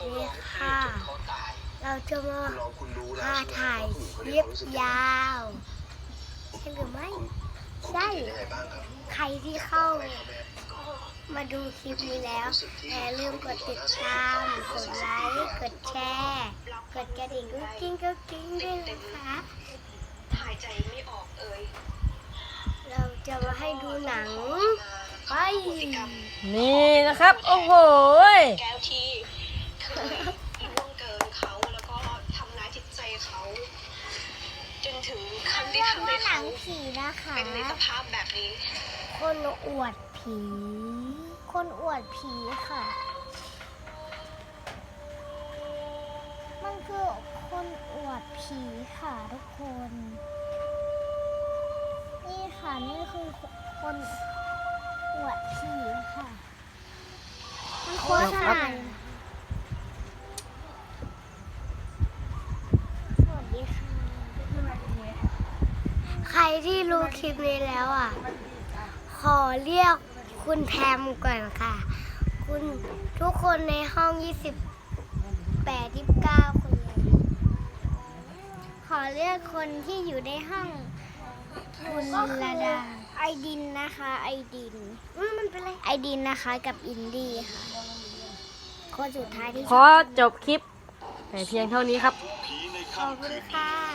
นี่ร้ค่ะ เราจะมาพาถ่ายคลิปนี้เขารู้สึกยาวใช่หรือไม่ใช่ใครที่เข้าอะไรครับแม่มาดูคลิปนี้แล้วอย่าลืมกดติดตาม กดไลค์ กดแชร์ กดกระดิ่งกุ๊กกิ้งกุ๊กกิ้งด้วยนะคะหายใจไม่ออกเอ่ยเราจะมาให้ดูหนังไปนี่นะครับ โอ้โห ถึงขั้นที่เรียกทำให้ว่าหนัเขางผีนะคะเป็นในสภาพแบบนี้ คนอวดผี คนอวดผีค่ะ มันคือคนอวดผีค่ะทุกคน นี่ค่ะนี่คือคนอวดผีค่ะ มันโฆษณาสวัสดีค่ะ ใครที่รู้คลิปนี้แล้วอะ ขอเรียกคุณแพมก่อนค่ะ คุณทุกคนในห้อง 28 29 คนเลย ขอเรียกคนที่อยู่ในห้อง คุณระดา ไอดินนะคะ ไอดินอืมมันเป็นไร ไอดินนะคะกับอินดี้ค่ะ คนสุดท้ายที่ขอจบคลิปแต่เพียงเท่านี้ครับ ขอบคุณค่ะ